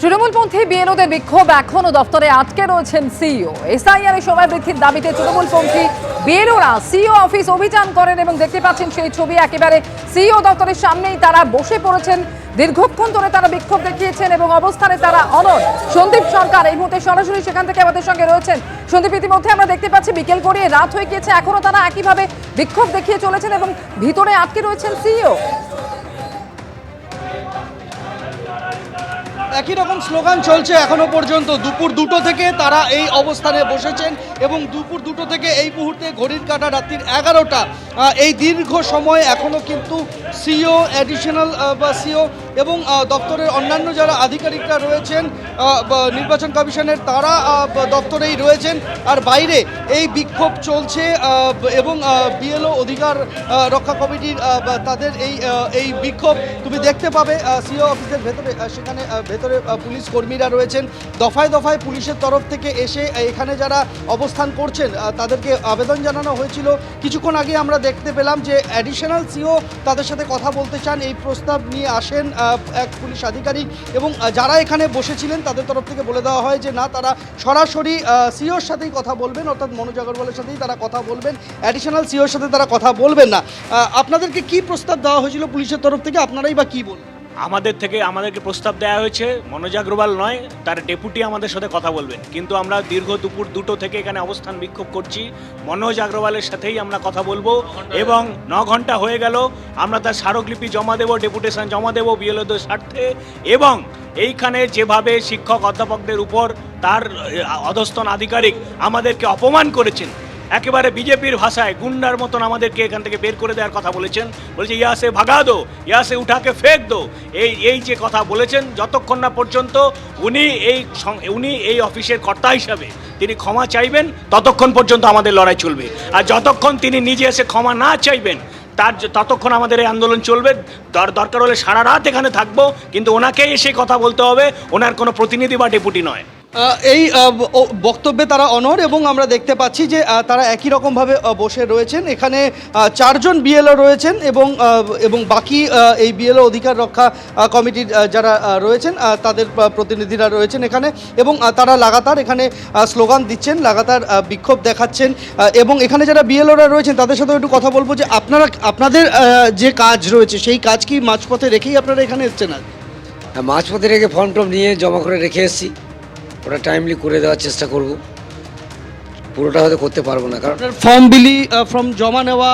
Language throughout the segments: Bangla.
তৃণমূলপন্থী বিএনওদের বিক্ষোভ এখনও দফতরে আটকে রয়েছেন সিইও। এসআইআর সময় বৃদ্ধির দাবিতে তৃণমূলপন্থী বিএনওরা সিইও অফিস অভিযান করেন এবং দেখতে পাচ্ছেন সেই ছবি একেবারে সিইও দপ্তরের সামনেই তারা বসে পড়েছেন। দীর্ঘক্ষণ ধরে তারা বিক্ষোভ দেখিয়েছেন এবং অবস্থানে তারা অনর সন্দীপ সরকার এই মুহূর্তে সরাসরি সেখান থেকে আমাদের সঙ্গে রয়েছেন। সন্দীপ, ইতিমধ্যে আমরা দেখতে পাচ্ছি বিকেল গড়িয়ে রাত হয়ে গিয়েছে এখনও তারা একইভাবে বিক্ষোভ দেখিয়ে চলেছেন এবং ভিতরে আটকে রয়েছেন সিইও। একই রকম স্লোগান চলছে এখনও পর্যন্ত। দুপুর দুটো থেকে তারা এই অবস্থানে বসেছেন এবং দুপুর দুটো থেকে এই মুহূর্তে ঘড়ির কাটা রাত্রির এগারোটা। এই দীর্ঘ সময় এখনও কিন্তু সিও অ্যাডিশনাল বা সিও এবং দপ্তরের অন্যান্য যারা আধিকারিকরা রয়েছেন নির্বাচন কমিশনের তারা দপ্তরেই রয়েছেন। আর বাইরে এই বিক্ষোভ চলছে এবং বিএলও অধিকার রক্ষা কমিটির তাদের এই এই বিক্ষোভ তুমি দেখতে পাবে সিও অফিসের ভেতরে সেখানে ভেতরে পুলিশ কর্মীরা রয়েছেন। দফায় দফায় পুলিশের তরফ থেকে এসে, এখানে যারা অবস্থান করছেন তাদেরকে আবেদন জানানো হয়েছিল। কিছুক্ষণ আগে আমরা দেখতে পেলাম যে অ্যাডিশনাল সিও তাদের সাথে কথা বলতে চান। এই প্রস্তাব নিয়ে আসেন এক পুলিশ আধিকারিক এবং যারা এখানে বসেছিলেন তাদের তরফ থেকে বলে দেওয়া হয় যে, না, তারা সরাসরি সিওর সাথেই কথা বলবেন, অর্থাৎ মনোজ আগরওয়ালের সাথেই তারা কথা বলবেন অ্যাডিশনাল সিওর সাথে তারা কথা বলবেন না। আপনাদেরকে কি প্রস্তাব দেওয়া হয়েছিল পুলিশের তরফ থেকে? আপনারাই বা কী বলবেন? আমাদের থেকে আমাদেরকে প্রস্তাব দেওয়া হয়েছে। মনোজ আগ্রওয়াল নয়, তার ডেপুটি আমাদের সাথে কথা বলবেন। কিন্তু আমরা দীর্ঘ দুপুর দুটো থেকে এখানে অবস্থান বিক্ষোভ করছি। মনোজ আগ্রওয়ালের সাথেই আমরা কথা বলব এবং ন ঘণ্টা হয়ে গেল। আমরা তার স্মারকলিপি জমা দেবো, ডেপুটেশন জমা দেবো বিএলওদের স্বার্থে এবং এইখানে যেভাবে শিক্ষক অধ্যাপকদের উপর তার অধস্তন আধিকারিক আমাদেরকে অপমান করেছেন একেবারে বিজেপির ভাষায় গুন্ডার মতন আমাদেরকে এখান থেকে বের করে দেওয়ার কথা বলেছেন। বলছে, ইয়াসে ভাগা দো, ইয়াসে উঠাকে ফেক দো। এই এই যে কথা বলেছেন, যতক্ষণ না পর্যন্ত উনি এই উনি এই অফিসের কর্তা হিসাবে তিনি ক্ষমা চাইবেন, ততক্ষণ পর্যন্ত আমাদের লড়াই চলবে। আর যতক্ষণ তিনি নিজে এসে ক্ষমা না চাইবেন, তার ততক্ষণ আমাদের এই আন্দোলন চলবে। দর- দরকার হলে সারা রাত এখানে থাকব, কিন্তু ওনাকেই এসে কথা বলতে হবে। ওনার কোনো প্রতিনিধি বা ডেপুটি নয়। এই বক্তব্যে তারা অনর এবং আমরা দেখতে পাচ্ছি যে তারা একই রকমভাবে বসে রয়েছেন। এখানে চারজন বিএলও রয়েছেন এবং এবং বাকি এই বিএলও অধিকার রক্ষা কমিটির যারা রয়েছেন তাদের প্রতিনিধিরা রয়েছেন এখানে এবং তারা লাগাতার এখানে স্লোগান দিচ্ছেন লাগাতার বিক্ষোভ দেখাচ্ছেন এবং এখানে যারা বিএলওরা রয়েছেন তাদের সাথেও একটু কথা বলব যে আপনারা আপনাদের যে কাজ রয়েছে সেই কাজ কি মাঝপথে রেখেই আপনারা এখানে এসছেন আর হ্যাঁ, মাঝপথে রেখে ফর্ম টর্ম নিয়ে জমা করে রেখে এসেছি। ওটা টাইমলি করে দেওয়ার চেষ্টা করব। পুরোটা হয়তো করতে পারব না কারণ ফর্ম বিলি ফর্ম জমা নেওয়া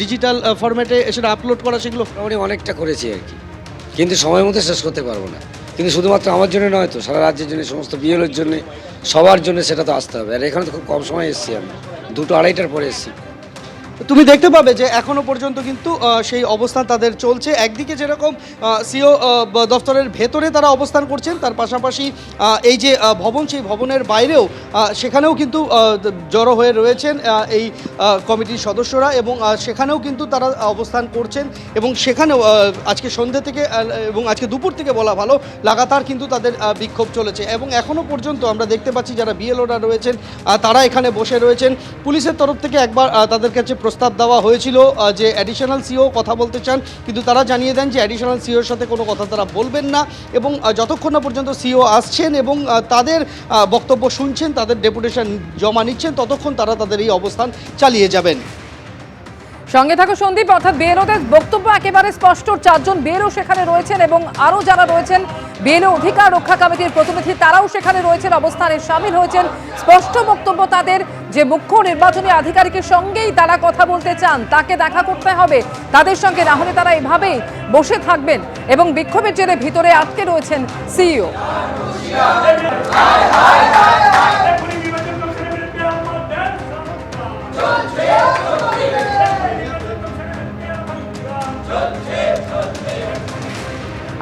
ডিজিটাল ফরম্যাটে সেটা আপলোড করা সেগুলো? মোটামুটি অনেকটা করেছি আর কি। কিন্তু সময় মতো শেষ করতে পারব না। কিন্তু শুধুমাত্র আমার জন্য নয় তো সারা রাজ্যের জন্য সমস্ত বিএলের জন্য সবার জন্য সেটা তো আসতে হবে। আর এখানে তো খুব কম সময় এসেছি আমি দুটো আড়াইটার পরে এসেছি। তুমি দেখতে পাবে যে এখনও পর্যন্ত কিন্তু সেই অবস্থান তাদের চলছে। একদিকে যেরকম সিও দফতরের ভেতরে তারা অবস্থান করছেন, তার পাশাপাশি এই যে ভবন, সেই ভবনের বাইরেও সেখানেও কিন্তু জড়ো হয়ে রয়েছেন এই কমিটির সদস্যরা এবং সেখানেও কিন্তু তারা অবস্থান করছেন এবং সেখানেও আজকে সন্ধ্যে থেকে এবং আজকে দুপুর থেকে বলা ভালো, লাগাতার কিন্তু তাদের বিক্ষোভ চলেছে এবং এখনও পর্যন্ত আমরা দেখতে পাচ্ছি যারা বিএলওরা রয়েছেন তারা এখানে বসে রয়েছেন। পুলিশের তরফ থেকে একবার তাদের কাছে প্রস্তাব দেওয়া হয়েছিল যে অ্যাডিশনাল সিও কথা বলতে চান, কিন্তু তারা জানিয়ে দেন যে অ্যাডিশনাল সিওর সাথে কোনো কথা তারা বলবেন না এবং যতক্ষণ না পর্যন্ত সিও আসছেন এবং তাদের বক্তব্য শুনছেন, তাদের ডেপুটেশন জমা নিচ্ছেন, ততক্ষণ তারা তাদের এই অবস্থান চালিয়ে যাবেন। সঙ্গে থাকো সন্দীপ, অর্থাৎ বেরোদের বক্তব্য একেবারে স্পষ্ট। চারজন বেরো সেখানে রয়েছেন এবং আরও যারা রয়েছেন বেরো অধিকার রক্ষা কমিটির প্রতিনিধি, তারাও সেখানে রয়েছেন, অবস্থানে সামিল হয়েছেন। স্পষ্ট বক্তব্য তাদের যে মুখ্য নির্বাচনী আধিকারিকের সঙ্গেই তারা কথা বলতে চান, তাকে দেখা করতে হবে। তাদের সঙ্গে না হলে তারা এভাবেই বসে থাকবেন এবং বিক্ষোভের জেরে ভিতরে আটকে রয়েছেন সিইও।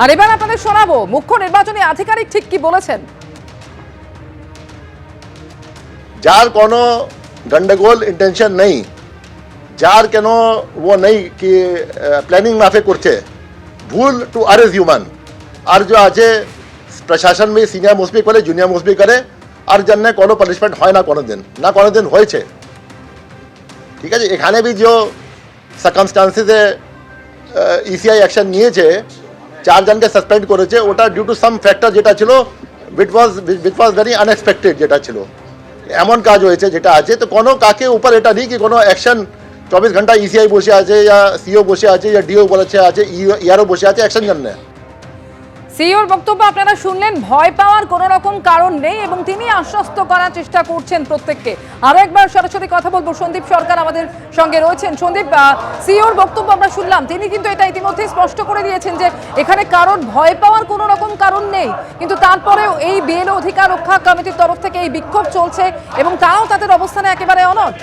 আর এবার আপনাদের শোনাবো, মুখ্য নির্বাচনী আধিকারিক ঠিক কি বলেছেন? যার কোনো গন্ডগোল ইন্টেনশন নেই, যার কেন ও নেই কি প্ল্যানিং মাফে করছে, ভুল টু আর ইজ হিউম্যান আর যে আছে, প্রশাসন में সিনিয়র মোস্ট করে জুনিয়র মোস্ট করে, আর জন্য কোনো পানিশমেন্ট হয় না কোনো দিন না কোনো দিন হয়েছে। ঠিক আছে, এখানে বি যে সার্কামস্টান্সেসে ইসিআই অ্যাকশন নিয়েছে চারজনকে সাসপেন্ড করেছে, ওটা ডিউ টু সাম ফ্যাক্টর যেটা ছিল it was it was very unexpected যেটা ছিল। এমন কাজ হয়েছে যেটা আছে, তো কোনো কাকে উপর এটা নেই কি কোনো অ্যাকশন চব্বিশ ঘণ্টা ইসিআই বসে আছে, ইয়া সিও বসে আছে, ইয়া ডিও বলেছে আছে ইয়ারও বসে আছে অ্যাকশন জন্য। সিইওর বক্তব্য আপনারা শুনলেন। ভয় পাওয়ার কোনো রকম কারণ নেই এবং তিনি আশ্বস্ত করার চেষ্টা করছেন প্রত্যেককে। আরও একবার সরাসরি কথা বলব। সন্দীপ সরকার আমাদের সঙ্গে রয়েছেন। সন্দীপ সিইওর বক্তব্য আমরা শুনলাম। তিনি কিন্তু এটা ইতিমধ্যে স্পষ্ট করে দিয়েছেন যে এখানে কারণ ভয় পাওয়ার কোনো রকম কারণ নেই। কিন্তু তারপরেও এই বিএল অধিকার রক্ষা কমিটির তরফ থেকে এই বিক্ষোভ চলছে এবং তারাও তাদের অবস্থানে একেবারে অনড়।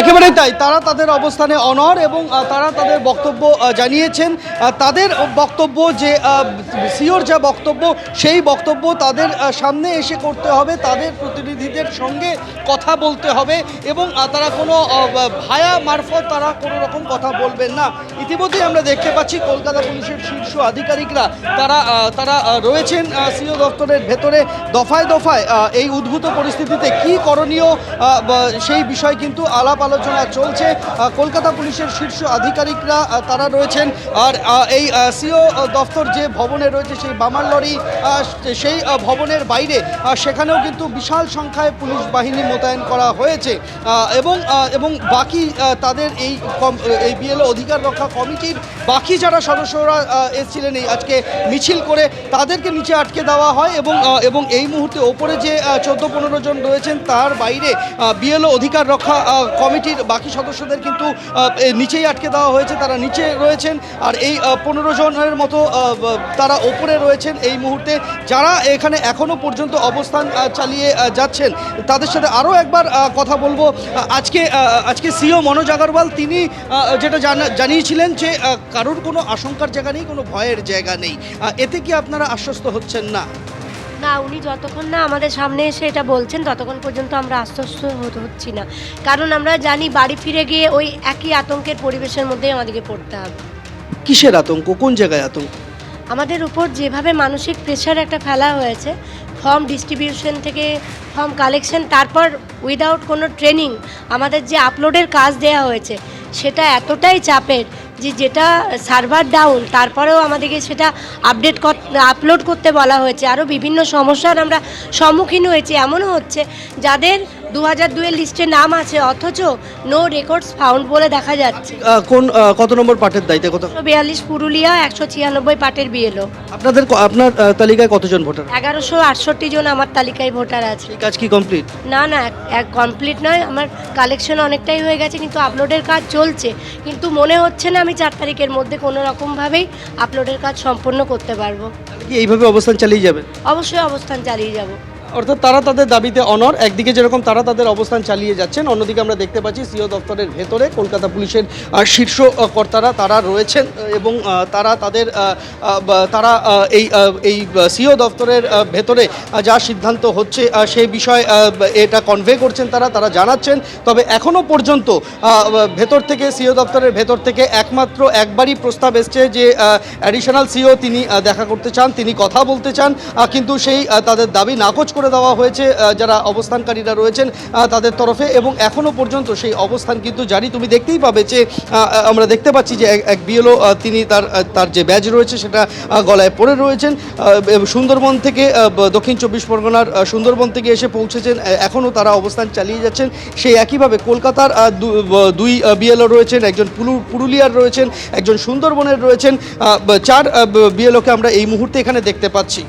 একেবারেই তাই। তারা তাদের অবস্থানে অনর এবং তারা তাদের বক্তব্য জানিয়েছেন। তাদের বক্তব্য যে সিওর যা বক্তব্য, সেই বক্তব্য তাদের সামনে এসে করতে হবে। তাদের প্রতিনিধিদের সঙ্গে কথা বলতে হবে এবং তারা কোনো ভায়া মারফত তারা কোনো রকম কথা বলবেন না। ইতিমধ্যেই আমরা দেখতে পাচ্ছি কলকাতা পুলিশের শীর্ষ আধিকারিকরা তারা তারা রয়েছেন সিও দপ্তরের ভেতরে দফায় দফায় এই উদ্ভূত পরিস্থিতিতে কি করণীয় সেই বিষয় কিন্তু আলাপ আলোচনা চলছে। কলকাতা পুলিশের শীর্ষ আধিকারিকরা তারা রয়েছেন। আর এই সিও দফতর যে ভবনে রয়েছে সেই বামার লরি সেই ভবনের বাইরে সেখানেও কিন্তু বিশাল সংখ্যায় পুলিশ বাহিনী মোতায়েন করা হয়েছে। এবং এবং বাকি তাদের এই এই বিএলও অধিকার রক্ষা কমিটির বাকি যারা সদস্যরা এসেছিলেন এই আজকে মিছিল করে, তাদেরকে নিচে আটকে দেওয়া হয় এবং এবং এই মুহূর্তে ওপরে যে চোদ্দ পনেরো জন রয়েছেন, তার বাইরে বিএলও অধিকার রক্ষা কমিটির বাকি সদস্যদের কিন্তু নিচেই আটকে দেওয়া হয়েছে, তারা নিচে রয়েছেন। আর এই পনেরো জনের মতো তারা ওপরে রয়েছেন এই মুহূর্তে। যারা এখানে এখনও পর্যন্ত অবস্থান চালিয়ে যাচ্ছেন, তাদের সাথে আরও একবার কথা বলব। আজকে আজকে সিও মনোজ আগরওয়াল, তিনি যেটা জানা- জানিয়েছিলেন যে কারোর কোনো আশঙ্কার জায়গা নেই, কোনো ভয়ের জায়গা নেই। এতে কি আপনারা আশ্বস্ত হচ্ছেন না? না উনি যতক্ষণ না আমাদের সামনে এসে এটা বলছেন ততক্ষণ পর্যন্ত আমরা আশ্বস্ত হতে হচ্ছি না। কারণ আমরা জানি বাড়ি ফিরে গিয়ে ওই একই আতঙ্কের পরিবেশের মধ্যেই আমাদেরকে পড়তে হবে। কিসের আতঙ্ক? কোন জায়গায় আতঙ্ক? আমাদের উপর যেভাবে মানসিক প্রেশার একটা ফেলা হয়েছে ফর্ম ডিস্ট্রিবিউশন থেকে ফর্ম কালেকশন তারপর উইদাউট কোনো ট্রেনিং আমাদের যে আপলোডের কাজ দেওয়া হয়েছে সেটা এতটাই চাপের যে যেটা সার্ভার ডাউন তারপরেও আমাদেরকে সেটা আপডেট আপলোড করতে বলা হয়েছে। আরও বিভিন্ন সমস্যার আমরা সম্মুখীন হয়েছি। এমনও হচ্ছে, যাদের দু হাজার দুয়ের লিস্টে নাম আছে অথচ নো রেকর্ডস ফাউন্ড বলে দেখা যাচ্ছে। আহ, কোন আহ, কত নম্বর পাঠের দায়িত্বে কত? বিয়াল্লিশ পুরুলিয়া একশো ছিয়ানব্বই পাটের বিএলও। আপনাদের ক- আপনার আহ, তালিকায় কতজন ভোটার? এগারোশো আটষট্টি জন আমার তালিকায় ভোটার আছে। এই কাজ কি কমপ্লিট না না কমপ্লিট নয় আমার কালেকশন অনেকটাই হয়ে গেছে কিন্তু আপলোডের কাজ চলছে। কিন্তু মনে হচ্ছে না আমি চার তারিখের মধ্যে কোনো রকমভাবেই আপলোডের কাজ সম্পন্ন করতে পারব। কি এইভাবে অবস্থান চালিয়ে যাবেন অবশ্যই অবস্থান চালিয়ে যাব। অর্থাৎ তারা তাদের দাবিতে অনর একদিকে যেরকম তারা তাদের অবস্থান চালিয়ে যাচ্ছেন, অন্যদিকে আমরা দেখতে পাচ্ছি সিও দপ্তরের ভেতরে কলকাতা পুলিশের শীর্ষ কর্তারা তারা রয়েছেন এবং তারা তাদের তারা এই এই সিও দপ্তরের ভেতরে যা সিদ্ধান্ত হচ্ছে সেই বিষয়ে এটা কনভে করছেন তারা তারা জানাচ্ছেন। তবে এখনও পর্যন্ত ভেতর থেকে, সিও দপ্তরের ভেতর থেকে একমাত্র একবারই প্রস্তাব এসছে যে অ্যাডিশনাল সিও তিনি দেখা করতে চান, তিনি কথা বলতে চান কিন্তু সেই তাদের দাবি নাকচ করে দেওয়া হয়েছে যারা অবস্থানকারীরা রয়েছেন তাদের তরফে এবং এখনও পর্যন্ত সেই অবস্থান কিন্তু জারি। তুমি দেখতেই পাবে যে আমরা দেখতে পাচ্ছি যে এক- বিএলও তিনি তার তার যে ব্যাজ রয়েছে সেটা গলায় পরে রয়েছেন সুন্দরবন থেকে দক্ষিণ চব্বিশ পরগনার সুন্দরবন থেকে এসে পৌঁছেছেন এখনও তারা অবস্থান চালিয়ে যাচ্ছেন। সেই একইভাবে কলকাতার দুই বিএলও রয়েছেন, একজন পুরু- পুরুলিয়ার রয়েছেন, একজন সুন্দরবনের রয়েছেন চার বিএলওকে আমরা এই মুহূর্তে এখানে দেখতে পাচ্ছি।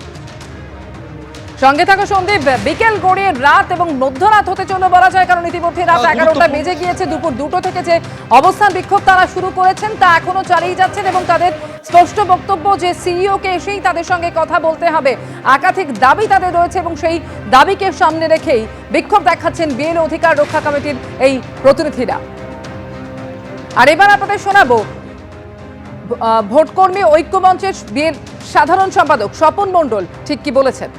সঙ্গে থাকা সন্দীপ। বিকেল গড়িয়ে রাত এবং মধ্যরাত হতে চলে বলা যায় কারণ ইতিমধ্যে রাত এগারোটা। বেজে গিয়েছে দুপুর দুটো থেকে যে অবস্থান বিক্ষোভ তারা শুরু করেছেন তা এখনও চালিয়ে যাচ্ছেন এবং তাদের স্পষ্ট বক্তব্য যে সিইও কে এসেই তাদের সঙ্গে কথা বলতে হবে। একাধিক দাবি তাদের রয়েছে এবং সেই দাবিকে সামনে রেখেই বিক্ষোভ দেখাচ্ছেন বিএলও অধিকার রক্ষা কমিটির এই প্রতিনিধিরা। আর এবার আপনাদের শোনাবো ভোটকর্মী ঐক্যমঞ্চের বিএল সাধারণ সম্পাদক স্বপন মণ্ডল ঠিক কি বলেছেন?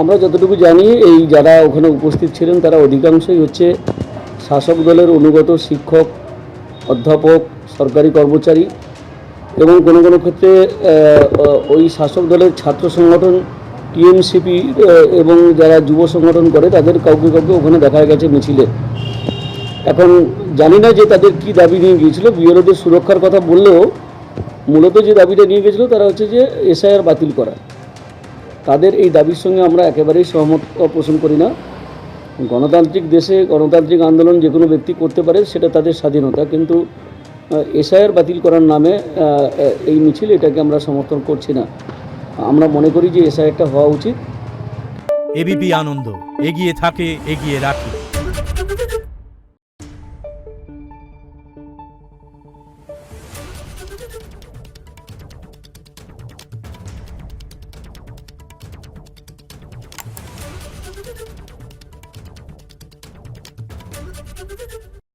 আমরা যতটুকু জানি, এই যারা ওখানে উপস্থিত ছিলেন, তারা অধিকাংশই হচ্ছে শাসক দলের অনুগত শিক্ষক, অধ্যাপক, সরকারি কর্মচারী এবং কোনো কোনো ক্ষেত্রে ওই শাসক দলের ছাত্র সংগঠন, টিএমসিপি এবং যারা যুব সংগঠন করে, তাদের কাউকে কাউকে ওখানে দেখা গেছে মিছিলে। এখন জানি না যে তাদের কি দাবি নিয়ে গিয়েছিল বিএলওদের সুরক্ষার কথা বললেও মূলত যে দাবিটা নিয়ে গেছিল তারা হচ্ছে যে এসআইআর বাতিল করা। তাদের এই দাবির সঙ্গে আমরা একেবারেই সহমত পোষণ করি না। গণতান্ত্রিক দেশে গণতান্ত্রিক আন্দোলন যে কোনো ব্যক্তি করতে পারে, সেটা তাদের স্বাধীনতা। কিন্তু এসআইআর বাতিল করার নামে এই মিছিল এটাকে আমরা সমর্থন করছি না। আমরা মনে করি যে এসআইআরটা হওয়া উচিত। এবিপি আনন্দ, এগিয়ে থাকে, এগিয়ে রাখে।